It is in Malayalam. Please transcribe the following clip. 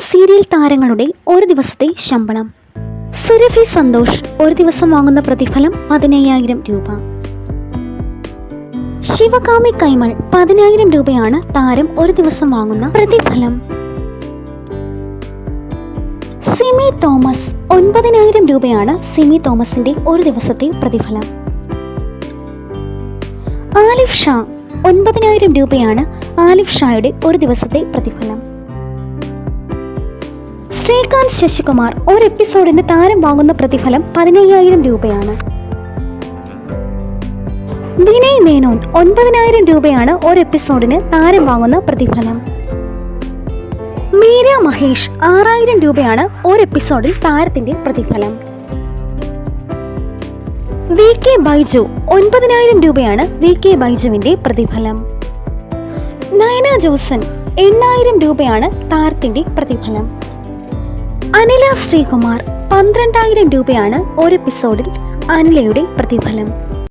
സീരിയൽ താരങ്ങളുടെ ഒരു ദിവസത്തെ ശമ്പളം. സുരഭി സന്തോഷ് ഒരു ദിവസം വാങ്ങുന്ന പ്രതിഫലം പതിനയ്യായിരം രൂപ. ശിവകാമി കൈമൾ പതിനായിരം രൂപയാണ് താരം ഒരു ദിവസം വാങ്ങുന്ന പ്രതിഫലം. സിമി തോമസ് ഒൻപതിനായിരം രൂപയാണ് സിമി തോമസിന്റെ ഒരു ദിവസത്തെ പ്രതിഫലം. ആലിഫ് ഷാ ഒൻപതിനായിരം രൂപയാണ് ആലിഫ് ഷായുടെ ഒരു ദിവസത്തെ പ്രതിഫലം. ശ്രീകാന്ത് ശശികുമാർ ഒരു എപ്പിസോഡിന് താരം വാങ്ങുന്ന പ്രതിഫലം പതിനയ്യായിരം രൂപയാണ്. വിനയ് മേനോൻ ഒൻപതിനായിരം രൂപയാണ് ഒരു എപ്പിസോഡിന് താരം വാങ്ങുന്ന പ്രതിഫലം. മീര മഹേഷ് ആറായിരം രൂപയാണ് ഒരു എപ്പിസോഡിൽ താരത്തിന്റെ പ്രതിഫലം. വി കെ ബൈജു ഒൻപതിനായിരം രൂപയാണ് വി കെ ബൈജുവിന്റെ പ്രതിഫലം. നയന ജോസൻ എണ്ണായിരം രൂപയാണ് താരത്തിന്റെ പ്രതിഫലം. അനില ശ്രീകുമാർ പന്ത്രണ്ടായിരം രൂപയാണ് ഒരു എപ്പിസോഡിൽ അനിലയുടെ പ്രതിഫലം.